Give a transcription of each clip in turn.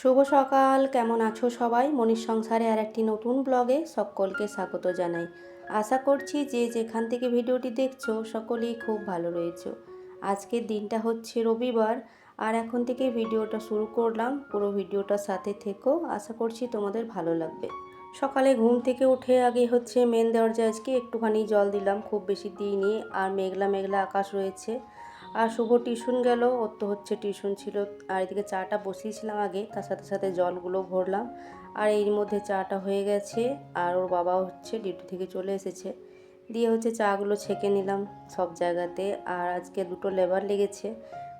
শুভ সকাল, কেমন আছো সবাই? মনির সংসারে আর একটি নতুন ব্লগে সকলকে স্বাগত জানাই। আশা করছি যে যেখান থেকে ভিডিওটি দেখছ সকলেই খুব ভালো রয়েছে। আজকের দিনটা হচ্ছে রবিবার, আর এখন থেকে ভিডিওটা শুরু করলাম। পুরো ভিডিওটার সাথে থেকো, আশা করছি তোমাদের ভালো লাগবে। সকালে ঘুম থেকে উঠে আগে হচ্ছে মেন দরজা আজকে একটুখানি জল দিলাম, খুব বেশি দিই দিইনি, আর মেঘলা মেঘলা আকাশ রয়েছে। আর শুভ টিউশন গেল, ওর তো হচ্ছে টিউশন ছিল। আর এদিকে চাটা বসিয়েছিলাম আগে, তার সাথে সাথে জলগুলো ভরলাম। আর এর মধ্যে চাটা হয়ে গেছে, আর ওর বাবা হচ্ছে ডিউটি থেকে চলে এসেছে। দিয়ে হচ্ছে চাগুলো ছেঁকে নিলাম সব জায়গাতে, আর আজকে দুটো লেবার লেগেছে।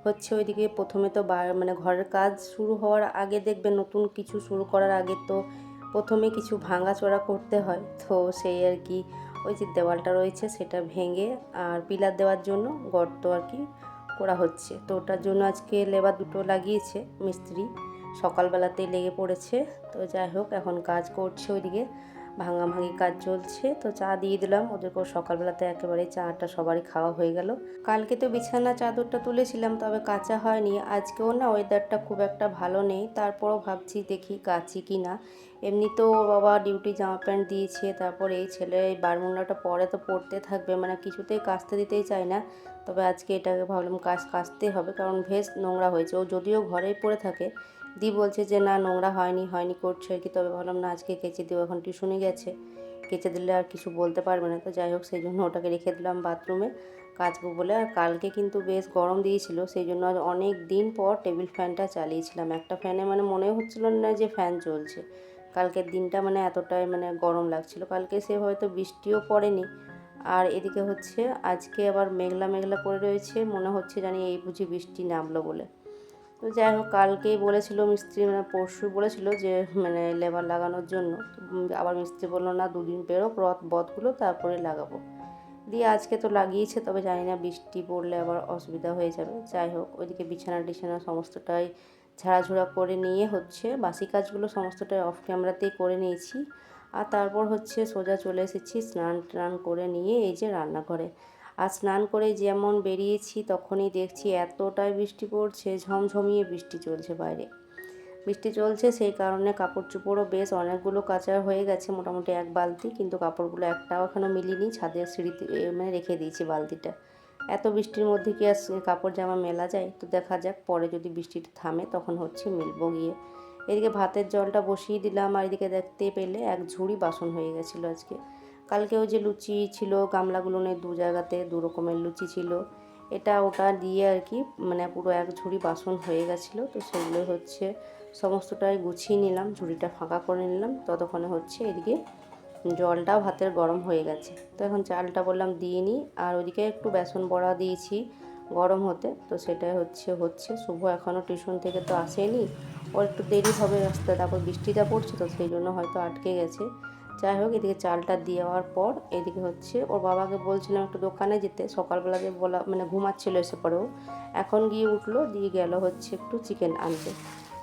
হচ্ছে ওইদিকে প্রথমে তো মানে ঘরের কাজ শুরু হওয়ার আগে দেখবে নতুন কিছু শুরু করার আগে তো প্রথমে কিছু ভাঙাচোরা করতে হয়। তো সেই আর কি ওই যে দেওয়ালটা রয়েছে সেটা ভেঙে আর পিলার দেওয়ার জন্য গর্ত আর কি করা হচ্ছে। তো ওটার জন্য আজকে লেবার দুটো লাগিয়েছে, মিস্ত্রি। সকালবেলাতেই লেগে পড়েছে। তো যাই হোক, এখন কাজ করছে ওইদিকে। ভাঙাভাঙি কাজ চলছে। তো চা দিয়ে দিলাম। ওদেরকেও সকালবেলাতে একেবারে চাটা সবারই খাওয়া হয়ে গেল। কালকে তো বিছানা চাদরটা তুলেছিলাম, তবে কাঁচা হয়নি। আজকেও না ওয়েদারটা খুব একটা ভালো নেই। তারপরও ভাবছি দেখি কাচি কি না এমনি তো ওর বাবা ডিউটি জামা প্যান্ট দিয়েছে। তারপর এই ছেলে এই বারমুন্ডাটা পরে তো পড়তে থাকবে। মানে কিছুতেই কাচতে দিতেই চায় না। তবে আজকে এটাকে ভাবলাম কাজ কাচতে হবে। কারণ ভেজ নোংরা হয়েছে। ও যদিও ঘরেই পড়ে থাকে দি বলছে যে, না, নোংরা হয়নি হয়নি করছে আর কি। তবে ভাবলাম, না, আজকে কেচে দিও এখন টিউশনে গেছে। কেচে দিলে আর কিছু বলতে পারবে না। তো যাই হোক, সেই জন্য ওটাকে রেখে দিলাম বাথরুমে কাচবো বলে। আর কালকে কিন্তু বেশ গরম দিয়েছিল, সেই জন্য আজ অনেক দিন পর টেবিল ফ্যানটা চালিয়েছিলাম। একটা ফ্যানে মানে মনে হচ্ছিল না যে ফ্যান চলছে কালকের দিনটা মানে এতটাই মানে গরম লাগছিল। কালকে সে হয়তো বৃষ্টিও পড়েনি। আর এদিকে হচ্ছে, আজকে আবার মেঘলা মেঘলা করে রয়েছে। মনে হচ্ছে জানি এই বুঝি বৃষ্টি নামলো বলে। তো যাই হোক, কালকেই বলেছিল মিস্ত্রি মানে পরশু বলেছিল যে মানে লেবার লাগানোর জন্য। আবার মিস্ত্রি বলল, না, দুদিন পেরোক রথ, বধগুলো তারপরে লাগাবো। দিয়ে আজকে তো লাগিয়েছে, তবে জানি না, বৃষ্টি পড়লে আবার অসুবিধা হয়ে যাবে। যাই হোক, ওইদিকে বিছানা টিছানা সমস্তটাই ঝাড়াঝুড়া করে নিয়ে হচ্ছে, বাসি কাজগুলো সমস্তটাই অফ ক্যামেরাতেই করে নিয়েছি। আর তারপর হচ্ছে সোজা চলে এসেছি স্নান টান করে নিয়ে এই যে রান্নাঘরে। আর স্নান করে যেমন বেরিয়েছি, তখনই দেখছি এতটাই বৃষ্টি পড়ছে, ঝমঝমিয়ে বৃষ্টি চলছে বাইরে। বৃষ্টি চলছে, সেই কারণে কাপড় চোপড়ও বেশ অনেকগুলো কাঁচা হয়ে গেছে, মোটামুটি এক বালতি, কিন্তু কাপড়গুলো একটাও এখনও মিলিনি, ছাদের সিঁড়িতে মানে রেখে দিয়েছি বালতিটা। এত বৃষ্টির মধ্যে কি আর কাপড় জামা মেলা যায়? তো দেখা যাক, পরে যদি বৃষ্টিটা থামে, তখন হচ্ছে মিলবো গিয়ে। এদিকে ভাতের জলটা বসিয়ে দিলাম, আর এদিকে দেখতে পেলে এক ঝুড়ি বাসন হয়ে গেছিল আজকে। কালকেও যে লুচি ছিল, গামলাগুলো নেই দু জায়গাতে দু রকমের লুচি ছিল, এটা ওটা দিয়ে আর কি মানে পুরো এক ঝুড়ি বাসন হয়ে গেছিল, তো সেগুলো হচ্ছে সমস্তটাই গুছিয়ে নিলাম, ঝুড়িটা ফাঁকা করে নিলাম, ততক্ষণে হচ্ছে এদিকে জলটাও ভাতের গরম হয়ে গেছে। তো এখন চালটা বললাম দিয়ে নিই, আর ওদিকে একটু বেসন বড়া দিয়েছি গরম হতে, তো সেটাই হচ্ছে হচ্ছে। শুভ এখনও টিউশন থেকে তো আসেনি, ওর একটু দেরি হবে, রাস্তায় তারপর বৃষ্টিটা পড়ছে, তো সেই জন্য হয়তো আটকে গেছে। যাই হোক, এদিকে চালটা দেওয়ার পর এদিকে হচ্ছে ওর বাবাকে বলছিলাম একটু দোকানে যেতে। সকালবেলা যে বলা মানে ঘুমাচ্ছিল এসে পরেও। এখন গিয়ে উঠল, দিয়ে গেল হচ্ছে একটু চিকেন আনতে।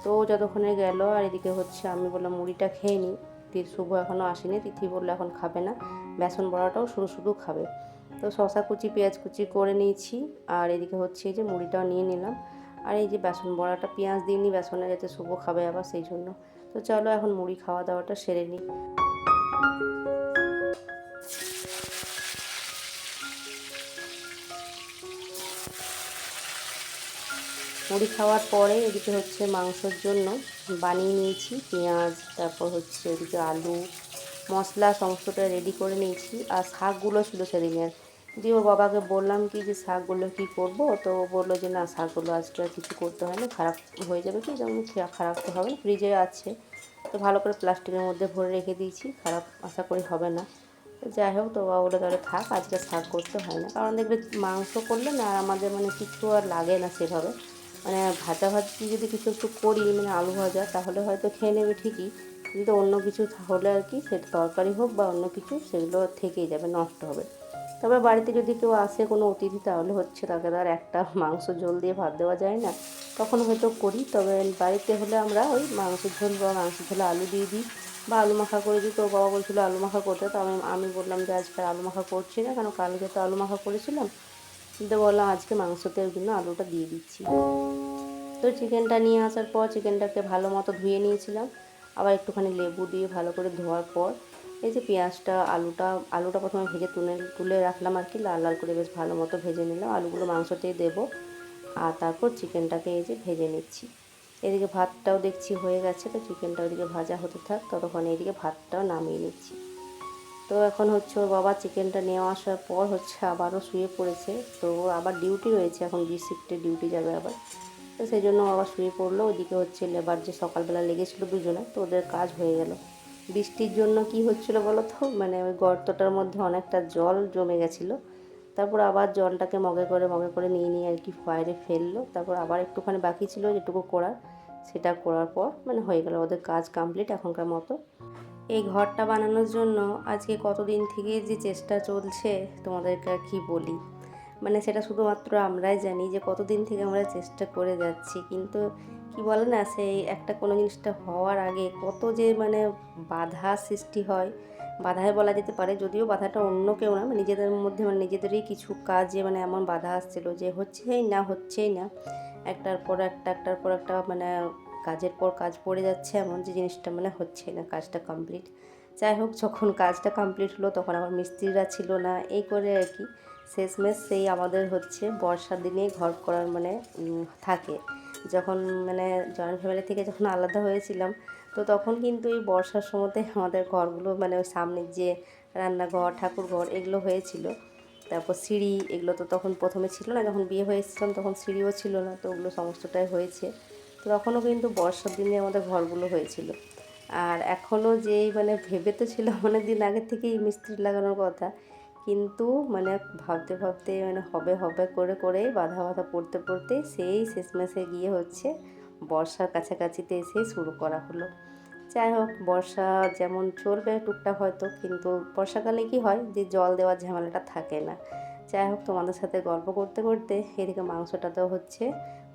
তো যতক্ষণে গেল আর এদিকে হচ্ছে আমি বললাম, মুড়িটা খেয়ে নিই তিথি শুভ এখনও আসেনি। তিথি বলল, এখন খাবে না। বেসন বড়াটাও শুধু শুধু খাবে। তো শশা কুচি, পেঁয়াজ কুচি করে নিয়েছি। আর এদিকে হচ্ছে যে মুড়িটাও নিয়ে নিলাম। আর এই যে বেসন বড়াটা, পেঁয়াজ দিয়ে নিই বেসনে যাতে শুভ খাবে আবার সেই জন্য। তো চলো এখন মুড়ি খাওয়া দাওয়াটা সেরে নিই মুড়ি খাওয়ার পরে এদিকে হচ্ছে মাংসর জন্য বানিয়ে নিয়েছি পেঁয়াজ, তারপর হচ্ছে এদিকে আলু, মশলা সমস্তটা রেডি করে নিয়েছি। আর শাকগুলো ছিল সেদিনের দিয়ে ওর বাবাকে বললাম কি যে শাকগুলো কি করব? তো বলল যে না, শাকগুলো আজকে আর কিছু করতে হয় না, খারাপ হয়ে যাবে কি? যেমন খারাপ তো হবে ফ্রিজে আছে। তো ভালো করে প্লাস্টিকের মধ্যে ভরে রেখে দিয়েছি, খারাপ আশা করি হবে না। যাই হোক, তো বলে তাহলে থাক, আজকে শাক করতে হয় না। কারণ দেখবে মাংস করলে না আর আমাদের মানে কিছু আর লাগে না সেভাবে। মানে ভাজা ভাজি যদি কিছু একটু করি মানে আলু ভাজা, তাহলে হয়তো খেয়ে নেবে ঠিকই। কিন্তু অন্য কিছু হলে আর কি সেটা তরকারি হোক বা অন্য কিছু, সেগুলো থেকেই যাবে, নষ্ট হবে। তবে বাড়িতে যদি কেউ আসে কোনো অতিথি, তাহলে হচ্ছে তাকে আর একটা মাংস ঝোল দিয়ে ভাত দেওয়া যায় না। তখন হয়তো করি, তবে বাড়িতে হলে আমরা ওই মাংসের ঝোল বা মাংস ঝোলে আলু দিয়ে দিই বা আলু মাখা করে দিই। তো বাবা বলছিলো আলু মাখা করতে তো আমি আমি বললাম যে আজকে আলু মাখা করছি না কেন? কালকে তো আলু মাখা করেছিলাম। কিন্তু বললাম আজকে মাংসতে ওই জন্য আলুটা দিয়ে দিচ্ছি। তো চিকেনটা নিয়ে আসার পর চিকেনটাকে ভালো মতো ধুয়ে নিয়েছিলাম। আবার একটুখানি লেবু দিয়ে ভালো করে ধোয়ার পর এই যে পেঁয়াজটা, আলুটা আলুটা প্রথমে ভেজে তুলে তুলে রাখলাম আর কি, লাল লাল করে বেশ ভালো মতো ভেজে নিলাম। আলুগুলো মাংসতেই দেবো। আর তারপর চিকেনটাকে এই যে ভেজে নিচ্ছি। এদিকে ভাতটাও দেখছি হয়ে গেছে, তো চিকেনটা ওইদিকে ভাজা হতে থাক, ততক্ষণ এদিকে ভাতটাও নামিয়ে নিচ্ছি। তো এখন হচ্ছে ওর বাবা চিকেনটা নিয়ে আসার পর হচ্ছে আবারও শুয়ে পড়েছে, তো আবার ডিউটি রয়েছে, এখন বি শিফটে ডিউটি যাবে আবার। তো সেই জন্য আবার শুয়ে পড়ল, ওইদিকে হচ্ছে লেবার যে সকালবেলা লেগেছিলো দুজনে, তো ওদের কাজ হয়ে গেল। বৃষ্টির জন্য কি হচ্ছিল বলো তো? মানে ওই গর্তটার মধ্যে অনেকটা জল জমে গেছিল। তারপর আবার জলটাকে মগে করে মগে করে নিয়ে নিয়ে আর কি ফায়ারে ফেলল। তারপর আবার একটুখানি বাকি ছিল যেটুকু করার, সেটা করার পর মানে হয়ে গেল ওদের কাজ কমপ্লিট এখনকার মতো। এই ঘরটা বানানোর জন্য আজকে কতদিন থেকে যে চেষ্টা চলছে তোমাদেরকে আর কি বলি। মানে সেটা শুধুমাত্র আমরাই জানি যে কতদিন থেকে আমরা চেষ্টা করে যাচ্ছি। কিন্তু কি বলে না, সেই একটা কোনো জিনিসটা হওয়ার আগে কত যে মানে বাধা সৃষ্টি হয় বাধায় বলা যেতে পারে। যদিও বাধাটা অন্য কেউ না মানে নিজেদের মধ্যে মানে নিজেদেরই কিছু কাজে মানে এমন বাধা আসছিল যে হচ্ছেই না হচ্ছেই না। একটার পর একটা, একটার পর একটা মানে কাজের পর কাজ পড়ে যাচ্ছে এমন যে জিনিসটা মানে হচ্ছে না, কাজটা কমপ্লিট যাই হোক, যখন কাজটা কমপ্লিট হলো তখন আমার মিস্ত্রিরা ছিল না, এই করে আর কি। শেষমেশ সেই আমাদের হচ্ছে বর্ষার দিনে ঘর করার মানে থাকে। যখন মানে জয়েন্ট ফ্যামিলি থেকে যখন আলাদা হয়েছিলাম, তো তখন কিন্তু এই বর্ষার সময়তে আমাদের ঘরগুলো মানে ওই সামনের যে রান্নাঘর ঠাকুর ঘর এগুলো হয়েছিল। তারপর সিঁড়ি এগুলো তো তখন প্রথমে ছিল না, যখন বিয়ে হয়েছিলাম তখন সিঁড়িও ছিল না, তো ওগুলো সমস্তটাই হয়েছে। তো তখনও কিন্তু বর্ষার দিনে আমাদের ঘরগুলো হয়েছিল। আর এখনও যেই মানে ভেবে তো ছিল অনেক দিন আগের থেকেই মিস্ত্রি লাগানোর কথা কিন্তু মানে ভাবতে ভাবতে মানে হবে হবে করে করে বাধা বাধা পড়তে পড়তে সেই শেষমেশে গিয়ে হচ্ছে বর্ষার কাছাকাছিতে এসে শুরু করা হলো। যাই হোক, বর্ষা যেমন চলবে টুকটাক হয়তো, কিন্তু বর্ষাকালে কি হয় যে জল দেওয়ার ঝামেলাটা থাকে না। যাই হোক, তোমাদের সাথে গল্প করতে করতে এদিকে মাংসটা তো হচ্ছে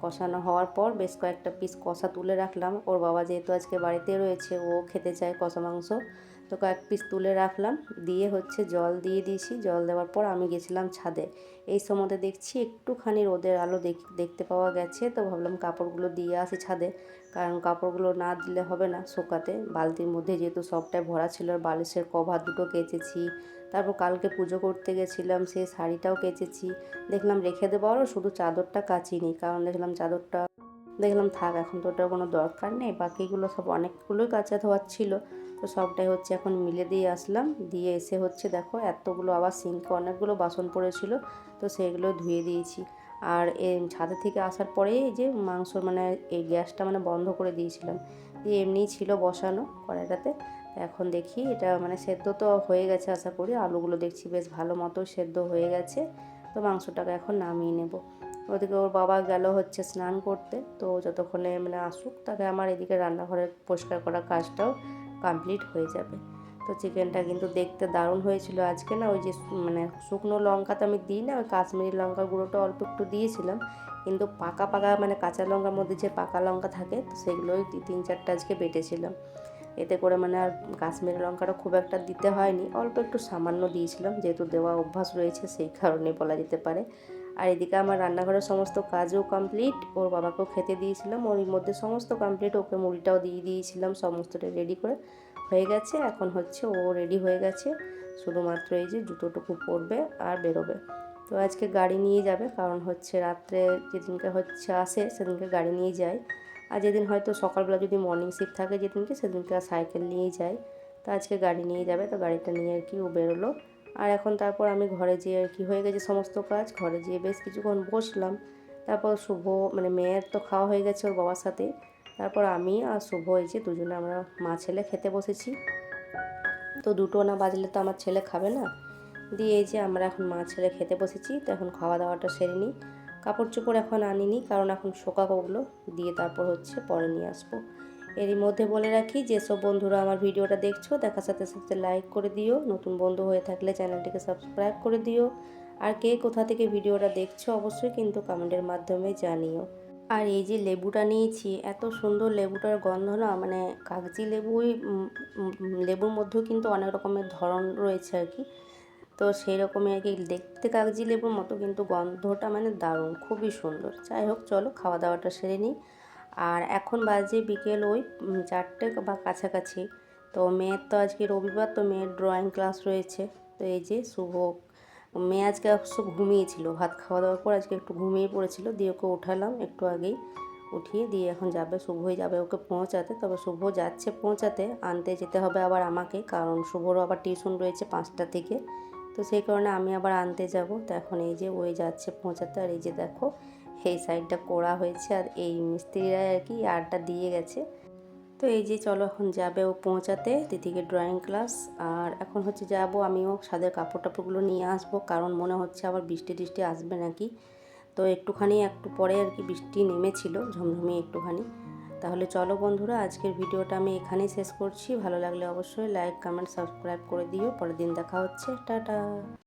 কষানো হওয়ার পর বেশ কয়েকটা পিস কষা তুলে রাখলাম। ওর বাবা যেহেতু আজকে বাড়িতে রয়েছে, ও খেতে চায় কষা মাংস। তো কয়েক পিস তুলে রাখলাম। দিয়ে হচ্ছে জল দিয়ে দিয়েছি। জল দেওয়ার পর আমি গেছিলাম ছাদে। এই সময়তে দেখছি একটুখানি রোদের আলো দেখতে পাওয়া গেছে। তো ভাবলাম কাপড়গুলো দিয়ে আসি ছাদে। কারণ কাপড়গুলো না দিলে হবে না শোকাতে। বালতির মধ্যে যেহেতু সবটাই ভরা ছিল বালিশের কভার দুটো কেচেছি। তারপর কালকে পুজো করতে গেছিলাম, সেই শাড়িটাও কেচেছি। দেখলাম রেখে দেবো, আরও শুধু চাদরটা কাচিনি। কারণ দেখলাম চাদরটা, দেখলাম থাক, এখন তো ওটার কোনো দরকার নেই। বাকিগুলো সব অনেকগুলোই কাঁচা ধোয়ার ছিল। তো সবটাই হচ্ছে এখন মিলে দিয়ে আসলাম। দিয়ে এসে হচ্ছে দেখো এতগুলো আবার সিঙ্কে অনেকগুলো বাসন পড়েছিল, তো সেগুলো ধুয়ে দিয়েছি। আর এ ছাদে থেকে আসার পরেই যে মাংস মানে এই গ্যাসটা মানে বন্ধ করে দিয়েছিলাম। দিয়ে এমনিই ছিল বসানো কড়াইটাতে। এখন দেখি এটা মানে সেদ্ধ তো হয়ে গেছে আশা করি, আলুগুলো দেখছি বেশ ভালো মতো সেদ্ধ হয়ে গেছে। তো মাংসটাকে এখন নামিয়ে নেব। ওদিকে ওর বাবা গেল হচ্ছে স্নান করতে, তো যতক্ষণে মানে আসুক তাকে আমার এদিকে রান্নাঘরের পরিষ্কার করার কাজটাও কমপ্লিট হয়ে যাবে। তো চিকেনটা কিন্তু দেখতে দারুণ হয়েছিল আজকে না, ওই যে মানে শুকনো লঙ্কা তো আমি দিই না, ওই কাশ্মীরি লঙ্কার গুঁড়োটা অল্প একটু দিয়েছিলাম। কিন্তু পাকা পাকা মানে কাঁচা লঙ্কার মধ্যে যে পাকা লঙ্কা থাকে, তো সেগুলোই তিন চারটা আজকে বেটেছিলাম। এতে করে মানে আর কাশ্মীরি লঙ্কাটা খুব একটা দিতে হয়নি, অল্প একটু সামান্য দিয়েছিলাম, যেহেতু দেওয়া অভ্যাস রয়েছে, সেই কারণে বলা যেতে পারে। আর এদিকে আমার রান্নাঘরের সমস্ত কাজও কমপ্লিট ওর বাবাকেও খেতে দিয়েছিলাম। ওর মধ্যে সমস্ত কমপ্লিট ওকে মুড়িটাও দিয়ে দিয়েছিলাম, সমস্তটা রেডি করে। হয়ে গেছে, এখন হচ্ছে ও রেডি হয়ে গেছে। শুধুমাত্র এই যে জুতোটুকু পরবে আর বেরোবে। তো আজকে গাড়ি নিয়ে যাবে, কারণ হচ্ছে রাত্রে যেদিনকে হচ্ছে আসে, সেদিনকে গাড়ি নিয়ে যায়। আর যেদিন হয়তো সকালবেলা যদি মর্নিং শিফট থাকে যেদিনকে, সেদিনকে সাইকেল নিয়েই যায়। তো আজকে গাড়ি নিয়ে যাবে, তো গাড়িটা নিয়ে আর কি ও বেরোলো। আর এখন তারপর আমি ঘরে যেয়ে আর কি হয়ে গেছে সমস্ত কাজ। ঘরে যেয়ে বেশ কিছুক্ষণ বসলাম। তারপর শুভ মানে মেয়ের তো খাওয়া হয়ে গেছে ওর বাবার সাথে। তারপর আমি আর শুভ এই যে দুজনে আমরা মা ছেলে খেতে বসেছি। তো দুটো না বাজলে তো আমার ছেলে খাবে না। দিয়ে এই যে আমরা এখন মা ছেলে খেতে বসেছি, তো এখন খাওয়া দাওয়াটা সেরে নিই। কাপড় চোপড় এখন আনিনি, কারণ এখন শোকাক ওগুলো দিয়ে তারপর হচ্ছে পরে নিয়ে আসব। এরই মধ্যে বলে রাখি, যেসব বন্ধুরা আমার ভিডিওটা দেখছ, দেখার সাথে সাথে লাইক করে দিও। নতুন বন্ধু হয়ে থাকলে চ্যানেলটিকে সাবস্ক্রাইব করে দিও। আর কে কোথা থেকে ভিডিওটা দেখছ অবশ্যই কিন্তু কমেন্টের মাধ্যমে জানিও। আর এই যে লেবুটা নিয়েছি, এত সুন্দর লেবুটার গন্ধ না মানে কাগজি লেবুই লেবুর মধ্যেও কিন্তু অনেক রকমের ধরন রয়েছে আর কি। তো সেই রকমই আর কি, দেখতে কাগজি লেবুর মতো কিন্তু গন্ধটা মানে দারুণ, খুবই সুন্দর। যাই হোক, চলো খাওয়া দাওয়াটা সেরে নিই। আর এখন বাজে বিকেল ওই চারটে বা কাছাকাছি। তো মেয়ের তো আজকে রবিবার, তো মেয়ের ড্রয়িং ক্লাস রয়েছে। তো এই যে শুভ, মেয়ে আজকে অবশ্য ঘুমিয়েছিল। ভাত খাওয়া দাওয়ার পর আজকে একটু ঘুমিয়ে পড়েছিল। দিয়ে ওকে উঠালাম একটু আগেই। উঠিয়ে দিয়ে এখন যাবে শুভই যাবে ওকে পৌঁছাতে। তবে শুভ যাচ্ছে পৌঁছাতে, আনতে যেতে হবে আবার আমাকে। কারণ শুভরও আবার টিউশন রয়েছে পাঁচটা থেকে তো সেই কারণে আমি আবার আনতে যাব। তো এখন এই যে ওই যাচ্ছে পৌঁছাতে। আর এই যে দেখো এই সাইডটা করা হয়েছে আর এই মিস্ত্রিরা আর কি আরটা দিয়ে গেছে। তো এই যে চলো এখন যাবে ও পৌঁছাতে দিদিকে ড্রয়িং ক্লাস আর এখন হচ্ছে যাব আমিও সাদের কাপড় টাপড়গুলো নিয়ে আসব, কারণ মনে হচ্ছে আবার বৃষ্টি টিষ্টি আসবে নাকি। তো একটুখানি একটু পরে আর কি বৃষ্টি নেমেছিল, ঝমঝমিয়ে একটুখানি। তাহলে চলো বন্ধুরা, আজকের ভিডিওটা আমি এখানেই শেষ করছি। ভালো লাগলে অবশ্যই লাইক কমেন্ট সাবস্ক্রাইব করে দিও। পরের দিন দেখা হচ্ছে। টাটা।